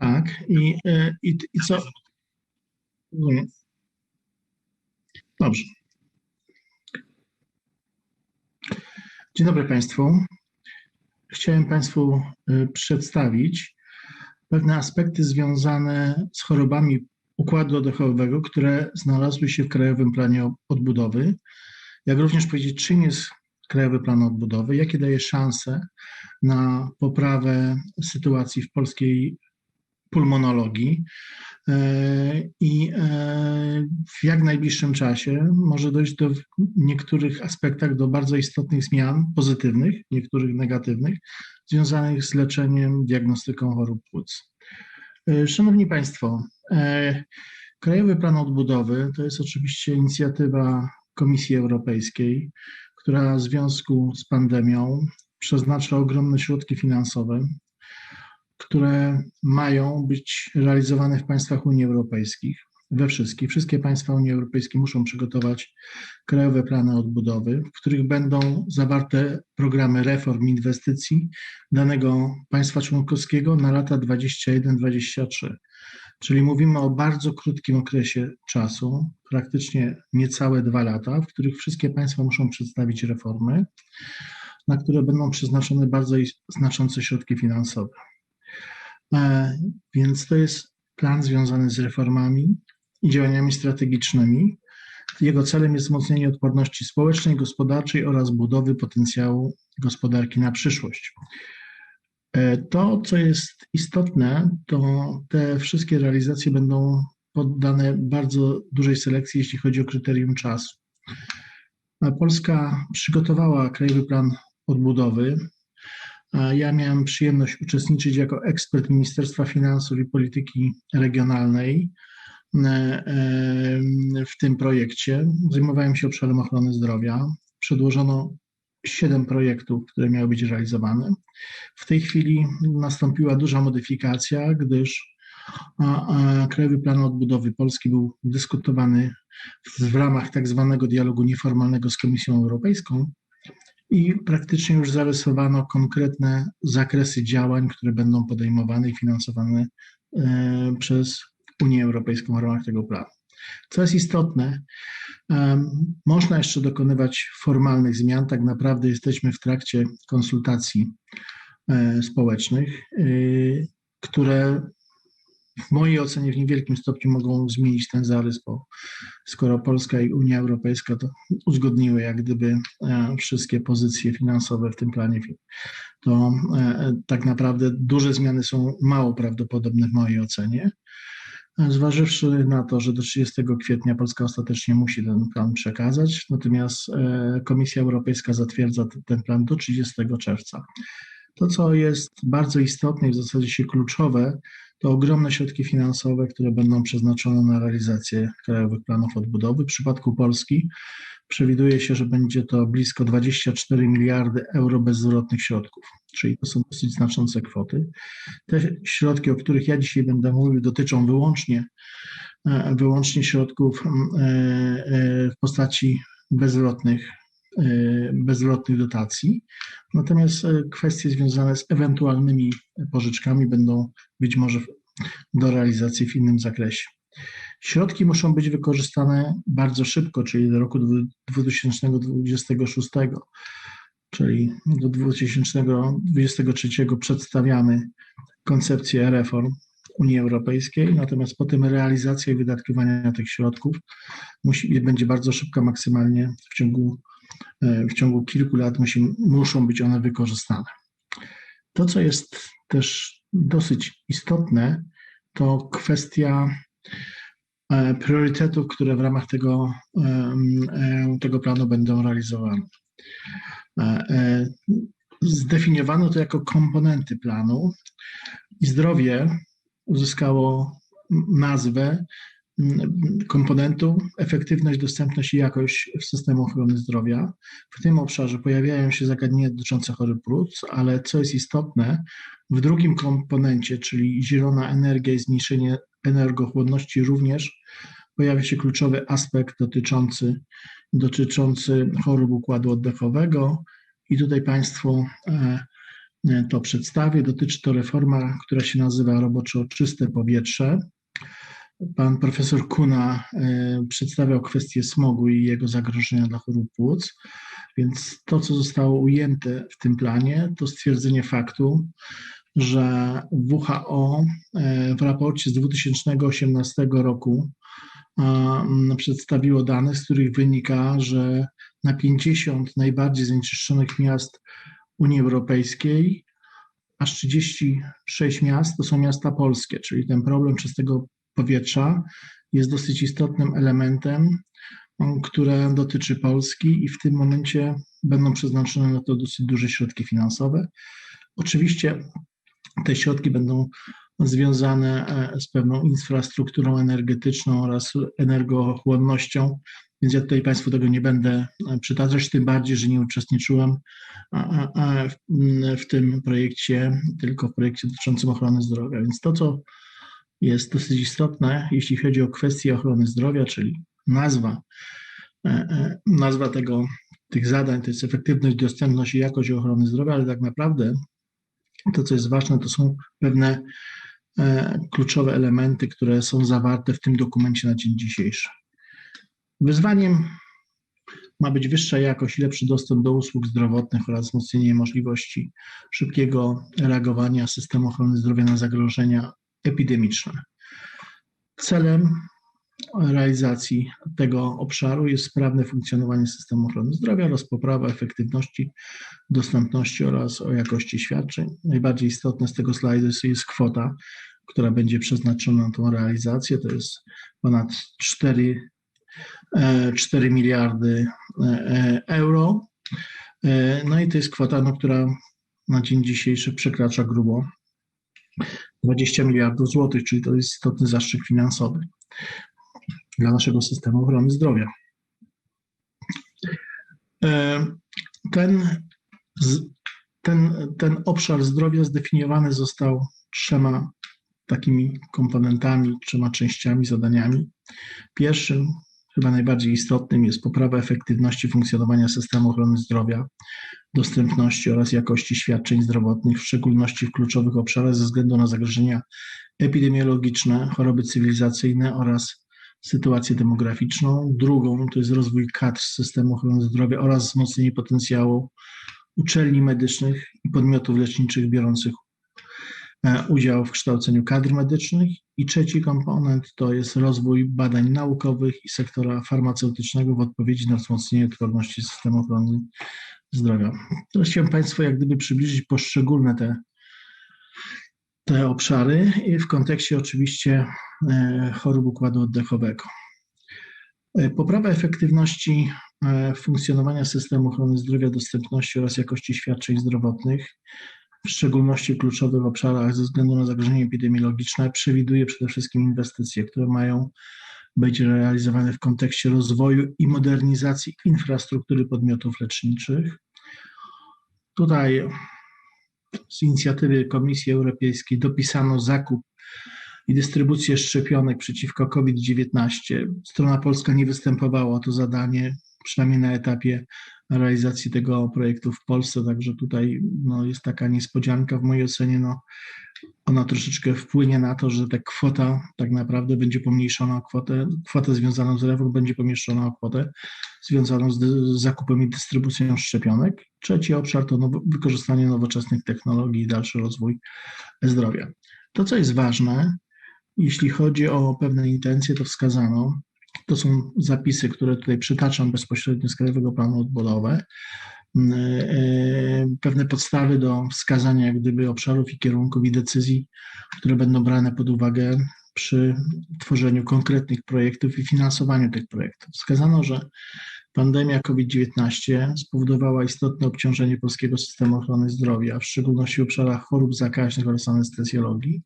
Tak, i, e, i, i co? Nie. Dobrze. Dzień dobry Państwu. Chciałem Państwu e, przedstawić pewne aspekty związane z chorobami układu oddechowego, które znalazły się w Krajowym Planie Odbudowy. Jak również powiedzieć, czym jest Krajowy Plan Odbudowy, jakie daje szanse na poprawę sytuacji w polskiej pulmonologii e, i e, w jak najbliższym czasie może dojść do w niektórych aspektach do bardzo istotnych zmian pozytywnych, niektórych negatywnych, związanych z leczeniem, diagnostyką chorób płuc. E, szanowni Państwo, Krajowy Plan Odbudowy to jest oczywiście inicjatywa Komisji Europejskiej, która w związku z pandemią przeznacza ogromne środki finansowe które mają być realizowane w państwach Unii Europejskiej, we wszystkich. Wszystkie państwa Unii Europejskiej muszą przygotować krajowe plany odbudowy, w których będą zawarte programy reform inwestycji danego państwa członkowskiego na lata 21-23. Czyli mówimy o bardzo krótkim okresie czasu, praktycznie niecałe dwa lata, w których wszystkie państwa muszą przedstawić reformy, na które będą przeznaczone bardzo znaczące środki finansowe. E, więc to jest plan związany z reformami i działaniami strategicznymi. Jego celem jest wzmocnienie odporności społecznej, gospodarczej oraz budowy potencjału gospodarki na przyszłość. E, to, co jest istotne, to te wszystkie realizacje będą poddane bardzo dużej selekcji, jeśli chodzi o kryterium czasu. Polska przygotowała Krajowy Plan Odbudowy ja miałem przyjemność uczestniczyć jako ekspert Ministerstwa Finansów i Polityki Regionalnej e, e, w tym projekcie. Zajmowałem się obszarem ochrony zdrowia. Przedłożono siedem projektów, które miały być realizowane. W tej chwili nastąpiła duża modyfikacja, gdyż Krajowy Plan Odbudowy Polski był dyskutowany w ramach tak zwanego dialogu nieformalnego z Komisją Europejską i praktycznie już zarysowano konkretne zakresy działań, które będą podejmowane i finansowane e, przez Unię Europejską w ramach tego planu. Co jest istotne, e, można jeszcze dokonywać formalnych zmian. Tak naprawdę jesteśmy w trakcie konsultacji e, społecznych, które w mojej ocenie w niewielkim stopniu mogą zmienić ten zarys, bo skoro Polska i Unia Europejska to uzgodniły jak gdyby e, wszystkie pozycje finansowe w tym planie, to e, tak naprawdę duże zmiany są mało prawdopodobne w mojej ocenie. E, zważywszy na to, że do 30 kwietnia Polska ostatecznie musi ten plan przekazać, natomiast Komisja Europejska zatwierdza ten plan do 30 czerwca. To, co jest bardzo istotne i w zasadzie się kluczowe, to ogromne środki finansowe, które będą przeznaczone na realizację krajowych planów odbudowy. W przypadku Polski przewiduje się, że będzie to blisko 24 miliardy euro bezzwrotnych środków, czyli to są dosyć znaczące kwoty. Te środki, o których ja dzisiaj będę mówił, dotyczą wyłącznie, e, wyłącznie środków e, e, w postaci bezzwrotnych bezlotnych dotacji. Natomiast y, kwestie związane z ewentualnymi pożyczkami będą być może do realizacji w innym zakresie. Środki muszą być wykorzystane bardzo szybko, czyli do roku 2026, czyli do 2023 przedstawiamy koncepcję reform Unii Europejskiej, natomiast potem realizacja i wydatkowanie tych środków musi, będzie bardzo szybka, maksymalnie w ciągu E, w ciągu kilku lat musi, muszą być one wykorzystane. To, co jest też dosyć istotne, to kwestia e, priorytetów, które w ramach tego, e, tego planu będą realizowane. Zdefiniowano to jako komponenty planu i zdrowie uzyskało nazwę komponentów efektywność, dostępność i jakość w systemu ochrony zdrowia. W tym obszarze pojawiają się zagadnienia dotyczące chorób płuc, ale co jest istotne, w drugim komponencie, czyli zielona energia i zmniejszenie energochłonności również pojawia się kluczowy aspekt dotyczący, dotyczący chorób układu oddechowego i tutaj Państwu e, to przedstawię. Dotyczy to reforma, która się nazywa roboczo Czyste Powietrze. Pan profesor Kuna przedstawiał kwestię smogu i jego zagrożenia dla chorób płuc. Więc to, co zostało ujęte w tym planie, to stwierdzenie faktu, że WHO e, w raporcie z 2018 roku przedstawiło dane, z których wynika, że na 50 najbardziej zanieczyszczonych miast Unii Europejskiej aż 36 miast to są miasta polskie, czyli ten problem czystego powietrza jest dosyć istotnym elementem które dotyczy Polski i w tym momencie będą przeznaczone na to dosyć duże środki finansowe. Oczywiście te środki będą związane e, z pewną infrastrukturą energetyczną oraz energochłonnością, więc ja tutaj Państwu tego nie będę e, przytaczać, tym bardziej, że nie uczestniczyłem w tym projekcie, tylko w projekcie dotyczącym ochrony zdrowia. Więc to, co jest dosyć istotne, jeśli chodzi o kwestię ochrony zdrowia, czyli nazwa, e, e, nazwa tego, tych zadań to jest efektywność, dostępność i jakość ochrony zdrowia, ale tak naprawdę to, co jest ważne, to są pewne e, kluczowe elementy, które są zawarte w tym dokumencie na dzień dzisiejszy. Wyzwaniem ma być wyższa jakość lepszy dostęp do usług zdrowotnych oraz wzmocnienie możliwości szybkiego reagowania systemu ochrony zdrowia na zagrożenia epidemiczne. Celem realizacji tego obszaru jest sprawne funkcjonowanie systemu ochrony zdrowia oraz poprawa efektywności, dostępności oraz o jakości świadczeń. Najbardziej istotne z tego slajdu jest kwota, która będzie przeznaczona na tą realizację. To jest ponad 4, 4 e, miliardy e, e, euro. No i to jest kwota, no, która na dzień dzisiejszy przekracza grubo 20 miliardów złotych, czyli to jest istotny zastrzyk finansowy dla naszego systemu ochrony zdrowia. E, ten, ten, ten obszar zdrowia zdefiniowany został trzema takimi komponentami, trzema częściami, zadaniami. Pierwszym, chyba najbardziej istotnym, jest poprawa efektywności funkcjonowania systemu ochrony zdrowia, dostępności oraz jakości świadczeń zdrowotnych, w szczególności w kluczowych obszarach ze względu na zagrożenia epidemiologiczne, choroby cywilizacyjne oraz sytuację demograficzną. Drugą to jest rozwój kadr systemu ochrony zdrowia oraz wzmocnienie potencjału uczelni medycznych i podmiotów leczniczych biorących udział w kształceniu kadr medycznych. I trzeci komponent to jest rozwój badań naukowych i sektora farmaceutycznego w odpowiedzi na wzmocnienie odporności systemu ochrony zdrowia. Teraz chciałem Państwu jak gdyby przybliżyć poszczególne te te obszary w kontekście oczywiście e, chorób układu oddechowego. E, poprawa efektywności e, funkcjonowania systemu ochrony zdrowia, dostępności oraz jakości świadczeń zdrowotnych, w szczególności kluczowych obszarach ze względu na zagrożenie epidemiologiczne, przewiduje przede wszystkim inwestycje, które mają być realizowane w kontekście rozwoju i modernizacji infrastruktury podmiotów leczniczych. Tutaj z inicjatywy Komisji Europejskiej dopisano zakup i dystrybucję szczepionek przeciwko COVID-19. Strona polska nie występowała o to zadanie, przynajmniej na etapie realizacji tego projektu w Polsce, także tutaj no, jest taka niespodzianka w mojej ocenie, no, ona troszeczkę wpłynie na to, że ta kwota tak naprawdę będzie pomniejszona o kwotę, kwotę związaną z reformą będzie pomniejszona o kwotę związaną z, z zakupem i dystrybucją szczepionek. Trzeci obszar to wykorzystanie nowoczesnych technologii i dalszy rozwój zdrowia. To, co jest ważne, jeśli chodzi o pewne intencje, to wskazano, to są zapisy, które tutaj przytaczam bezpośrednio z Krajowego Planu Odbudowy, mm, e, pewne podstawy do wskazania jak gdyby obszarów i kierunków i decyzji, które będą brane pod uwagę przy tworzeniu konkretnych projektów i finansowaniu tych projektów. Wskazano, że pandemia COVID-19 spowodowała istotne obciążenie polskiego systemu ochrony zdrowia, w szczególności w obszarach chorób zakaźnych oraz anestezjologii.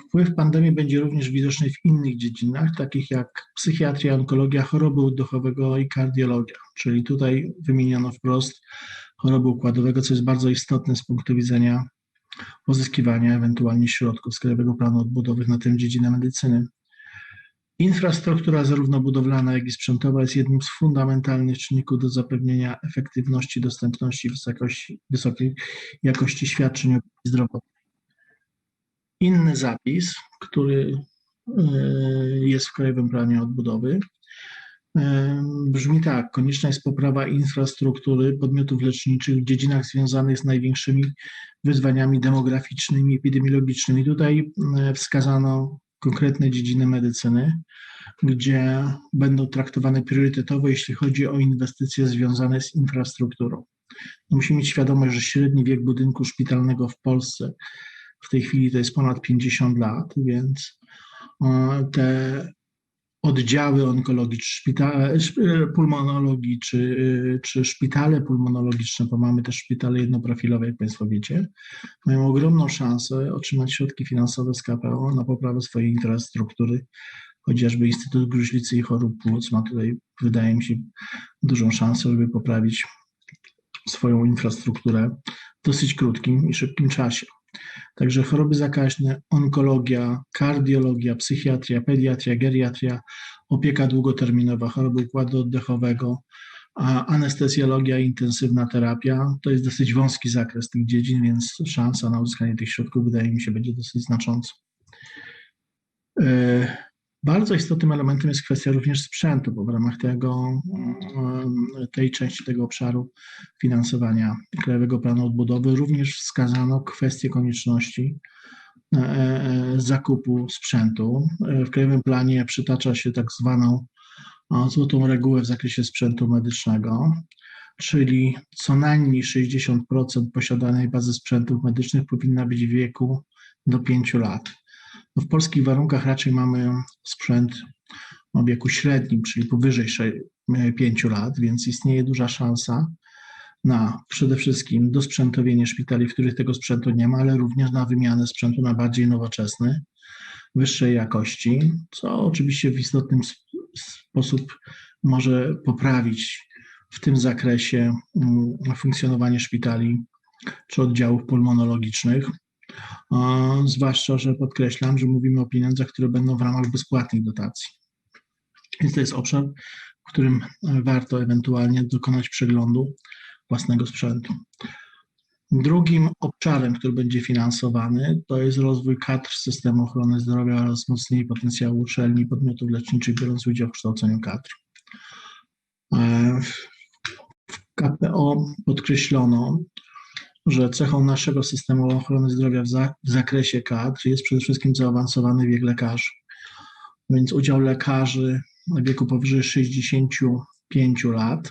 Wpływ pandemii będzie również widoczny w innych dziedzinach, takich jak psychiatria, onkologia, choroby oddechowego i kardiologia. Czyli tutaj wymieniono wprost choroby układowego, co jest bardzo istotne z punktu widzenia pozyskiwania ewentualnie środków z Krajowego Planu Odbudowy na tę dziedzinę medycyny. Infrastruktura zarówno budowlana, jak i sprzętowa jest jednym z fundamentalnych czynników do zapewnienia efektywności, dostępności, wysokości, wysokiej jakości świadczeń zdrowotnej. Inny zapis, który e, jest w Krajowym Planie Odbudowy, e, brzmi tak: konieczna jest poprawa infrastruktury podmiotów leczniczych w dziedzinach związanych z największymi wyzwaniami demograficznymi, epidemiologicznymi. Tutaj e, wskazano konkretne dziedziny medycyny, gdzie będą traktowane priorytetowo, jeśli chodzi o inwestycje związane z infrastrukturą. Musimy mieć świadomość, że średni wiek budynku szpitalnego w Polsce w tej chwili to jest ponad 50 lat, więc e, te oddziały onkologiczne, szpitale, e, pulmonologii czy, e, czy szpitale pulmonologiczne, bo mamy też szpitale jednoprofilowe, jak Państwo wiecie, mają ogromną szansę otrzymać środki finansowe z KPO na poprawę swojej infrastruktury. Chociażby Instytut Gruźlicy i Chorób Płuc ma tutaj, wydaje mi się, dużą szansę, żeby poprawić swoją infrastrukturę w dosyć krótkim i szybkim czasie. Także choroby zakaźne, onkologia, kardiologia, psychiatria, pediatria, geriatria, opieka długoterminowa, choroby układu oddechowego, a anestezjologia i intensywna terapia to jest dosyć wąski zakres tych dziedzin, więc szansa na uzyskanie tych środków wydaje mi się będzie dosyć znacząca. Bardzo istotnym elementem jest kwestia również sprzętu, bo w ramach tego, e, tej części tego obszaru finansowania Krajowego Planu Odbudowy również wskazano kwestię konieczności e, e, zakupu sprzętu. W Krajowym Planie przytacza się tak zwaną złotą regułę w zakresie sprzętu medycznego, czyli co najmniej 60% posiadanej bazy sprzętów medycznych powinna być w wieku do 5 lat. No w polskich warunkach raczej mamy sprzęt o wieku średnim, czyli powyżej 5 lat, więc istnieje duża szansa na przede wszystkim dosprzętowienie szpitali, w których tego sprzętu nie ma, ale również na wymianę sprzętu na bardziej nowoczesny, wyższej jakości, co oczywiście w istotny sposób może poprawić w tym zakresie mm, funkcjonowanie szpitali czy oddziałów pulmonologicznych. Zwłaszcza, że podkreślam, że mówimy o pieniądzach, które będą w ramach bezpłatnych dotacji. Więc to jest obszar, w którym warto ewentualnie dokonać przeglądu własnego sprzętu. Drugim obszarem, który będzie finansowany, to jest rozwój kadr systemu ochrony zdrowia oraz wzmocnienie potencjału uczelni i podmiotów leczniczych biorąc udział w kształceniu kadr. E, w KPO podkreślono, że cechą naszego systemu ochrony zdrowia w, za, w zakresie kadr jest przede wszystkim zaawansowany wiek lekarzy. Więc udział lekarzy w wieku powyżej 65 lat,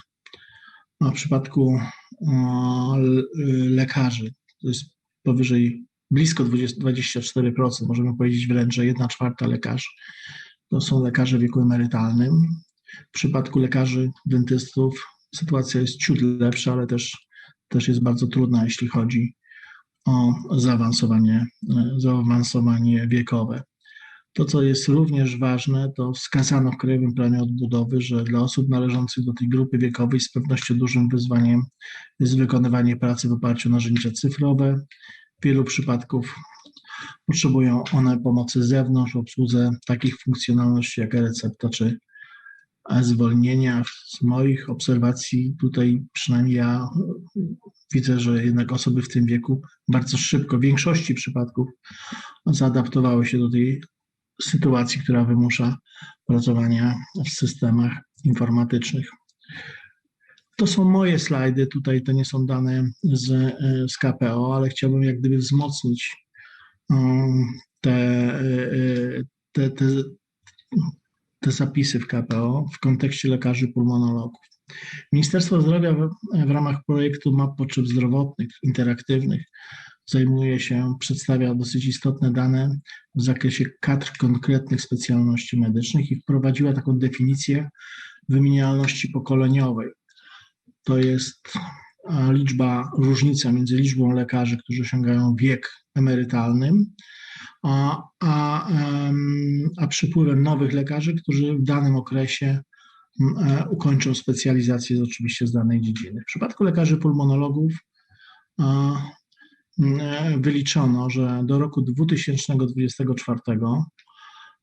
a w przypadku o, lekarzy to jest powyżej blisko 20, 24%, możemy powiedzieć wręcz, że 1 czwarta lekarzy to są lekarze w wieku emerytalnym. W przypadku lekarzy dentystów sytuacja jest ciut lepsza, ale też też jest bardzo trudna, jeśli chodzi o zaawansowanie, zaawansowanie wiekowe. To, co jest również ważne, to wskazano w Krajowym Planie Odbudowy, że dla osób należących do tej grupy wiekowej z pewnością dużym wyzwaniem jest wykonywanie pracy w oparciu o narzędzia cyfrowe. W wielu przypadków potrzebują one pomocy z zewnątrz w obsłudze takich funkcjonalności jak e-recepta czy zwolnienia. Z moich obserwacji tutaj przynajmniej ja widzę, że jednak osoby w tym wieku bardzo szybko, w większości przypadków zaadaptowały się do tej sytuacji, która wymusza pracowania w systemach informatycznych. To są moje slajdy, tutaj to nie są dane z, z KPO, ale chciałbym jak gdyby wzmocnić um, te, te, te, te zapisy w KPO w kontekście lekarzy pulmonologów. Ministerstwo Zdrowia w, w ramach projektu map potrzeb zdrowotnych, interaktywnych zajmuje się, przedstawia dosyć istotne dane w zakresie kadr konkretnych specjalności medycznych i wprowadziła taką definicję wymienialności pokoleniowej. To jest liczba, różnica między liczbą lekarzy, którzy osiągają wiek emerytalnym, a, a, a przypływem nowych lekarzy, którzy w danym okresie e, ukończą specjalizację oczywiście z danej dziedziny. W przypadku lekarzy pulmonologów e, wyliczono, że do roku 2024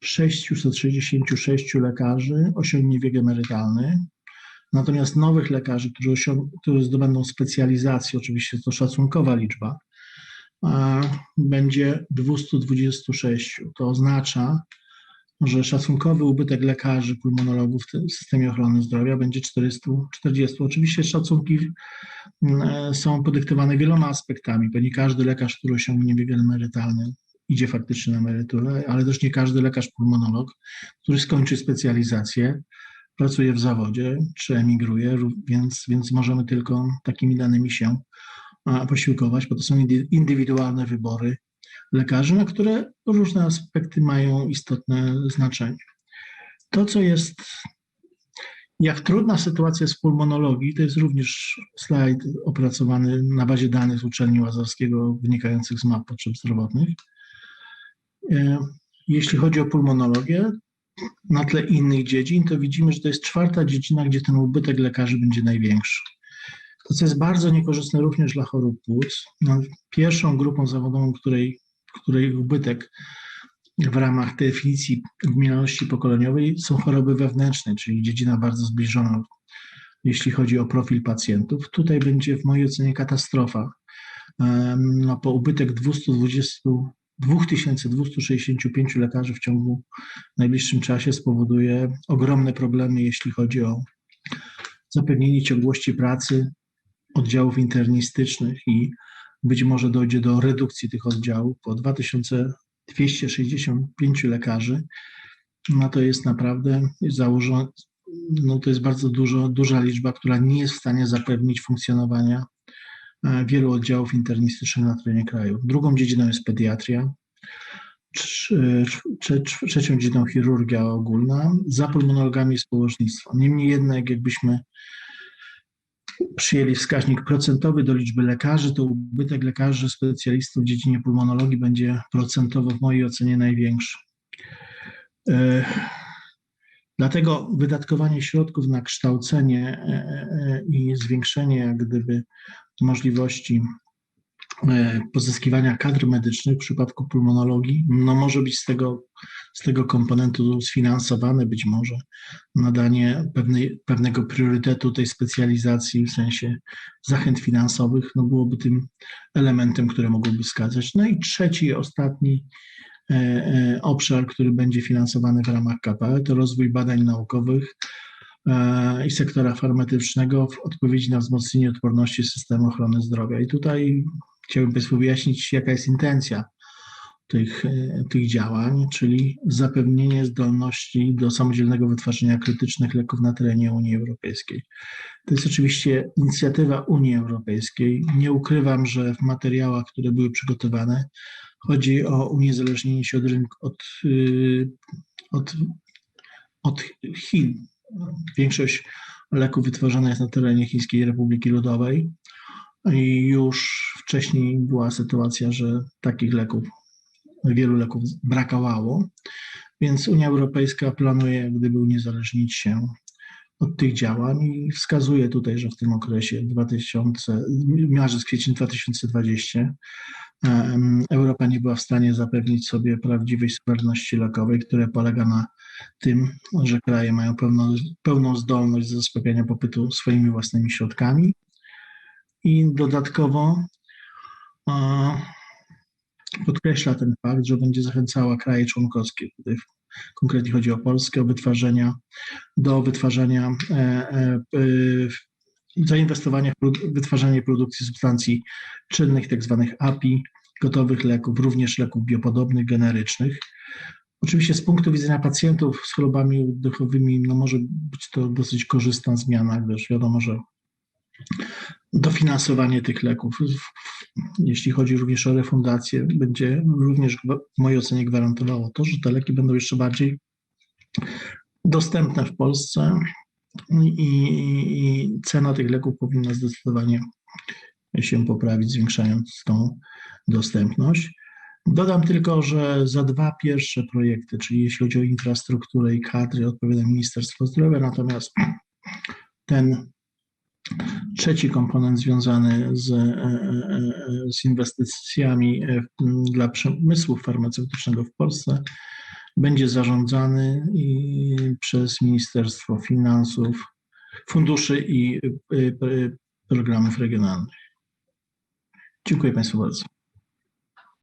666 lekarzy osiągnie wiek emerytalny. Natomiast nowych lekarzy, którzy, osiąg- którzy zdobędą specjalizację, oczywiście to szacunkowa liczba, a będzie 226. To oznacza, że szacunkowy ubytek lekarzy, pulmonologów w systemie ochrony zdrowia będzie 440. Oczywiście szacunki mm, są podyktowane wieloma aspektami, bo nie każdy lekarz, który osiągnie wiek emerytalny, idzie faktycznie na emeryturę, ale też nie każdy lekarz pulmonolog, który skończy specjalizację, pracuje w zawodzie czy emigruje, więc, więc możemy tylko takimi danymi się posiłkować, bo to są indy- indywidualne wybory lekarzy, na które różne aspekty mają istotne znaczenie. To, co jest, jak trudna sytuacja jest w pulmonologii, to jest również slajd opracowany na bazie danych z uczelni Łazarskiego wynikających z map potrzeb zdrowotnych. E, Jeśli chodzi o pulmonologię, na tle innych dziedzin, to widzimy, że to jest czwarta dziedzina, gdzie ten ubytek lekarzy będzie największy. To, co jest bardzo niekorzystne również dla chorób płuc, no, pierwszą grupą zawodową, której, której ubytek w ramach definicji wymienialności pokoleniowej są choroby wewnętrzne, czyli dziedzina bardzo zbliżona, jeśli chodzi o profil pacjentów. Tutaj będzie w mojej ocenie katastrofa. No, po ubytek 220 2265 lekarzy w ciągu najbliższym czasie spowoduje ogromne problemy, jeśli chodzi o zapewnienie ciągłości pracy oddziałów internistycznych i być może dojdzie do redukcji tych oddziałów. Po 2265 lekarzy, no to jest naprawdę założone, no to jest bardzo dużo, duża liczba, która nie jest w stanie zapewnić funkcjonowania wielu oddziałów internistycznych na terenie kraju. Drugą dziedziną jest pediatria, trz- trzecią dziedziną chirurgia ogólna, za pulmonologami jest położnictwo. Niemniej jednak, jakbyśmy przyjęli wskaźnik procentowy do liczby lekarzy, to ubytek lekarzy specjalistów w dziedzinie pulmonologii będzie procentowo w mojej ocenie największy. E, Dlatego wydatkowanie środków na kształcenie e, e, i zwiększenie jak gdyby możliwości e, pozyskiwania kadr medycznych w przypadku pulmonologii, no może być z tego, z tego komponentu sfinansowane być może nadanie pewnej, pewnego priorytetu tej specjalizacji w sensie zachęt finansowych, no byłoby tym elementem, który mogłoby wskazać. No i trzeci, ostatni e, e, obszar, który będzie finansowany w ramach KPE, to rozwój badań naukowych i sektora farmaceutycznego w odpowiedzi na wzmocnienie odporności systemu ochrony zdrowia. I tutaj chciałbym Państwu wyjaśnić, jaka jest intencja tych, e, tych działań, czyli zapewnienie zdolności do samodzielnego wytwarzania krytycznych leków na terenie Unii Europejskiej. To jest oczywiście inicjatywa Unii Europejskiej. Nie ukrywam, że w materiałach, które były przygotowane, chodzi o uniezależnienie się od rynku, od, y, od, od Chin. Większość leków wytwarzana jest na terenie Chińskiej Republiki Ludowej. I już wcześniej była sytuacja, że takich leków, wielu leków brakowało, więc Unia Europejska planuje gdyby uniezależnić się od tych działań i wskazuje tutaj, że w tym okresie 2000, marzec, kwiecień 2020 em, Europa nie była w stanie zapewnić sobie prawdziwej suwerenności lekowej, która polega na tym, że kraje mają pełną, pełną zdolność do zaspokojenia popytu swoimi własnymi środkami. I dodatkowo a, podkreśla ten fakt, że będzie zachęcała kraje członkowskie, tutaj konkretnie chodzi o Polskę, o wytwarzania, do wytwarzania, e, e, e, zainwestowania w wytwarzanie produkcji substancji czynnych, tak zwanych API, gotowych leków, również leków biopodobnych, generycznych. Oczywiście z punktu widzenia pacjentów z chorobami oddechowymi no może być to dosyć korzystna zmiana, gdyż wiadomo, że dofinansowanie tych leków, jeśli chodzi również o refundację, będzie również w mojej ocenie gwarantowało to, że te leki będą jeszcze bardziej dostępne w Polsce i, i cena tych leków powinna zdecydowanie się poprawić, zwiększając tą dostępność. Dodam tylko, że za dwa pierwsze projekty, czyli jeśli chodzi o infrastrukturę i kadry, odpowiada Ministerstwo Zdrowia, natomiast ten trzeci komponent związany z, e, e, z inwestycjami e, dla przemysłu farmaceutycznego w Polsce będzie zarządzany przez Ministerstwo Finansów, Funduszy i y, y, Programów Regionalnych. Dziękuję Państwu bardzo.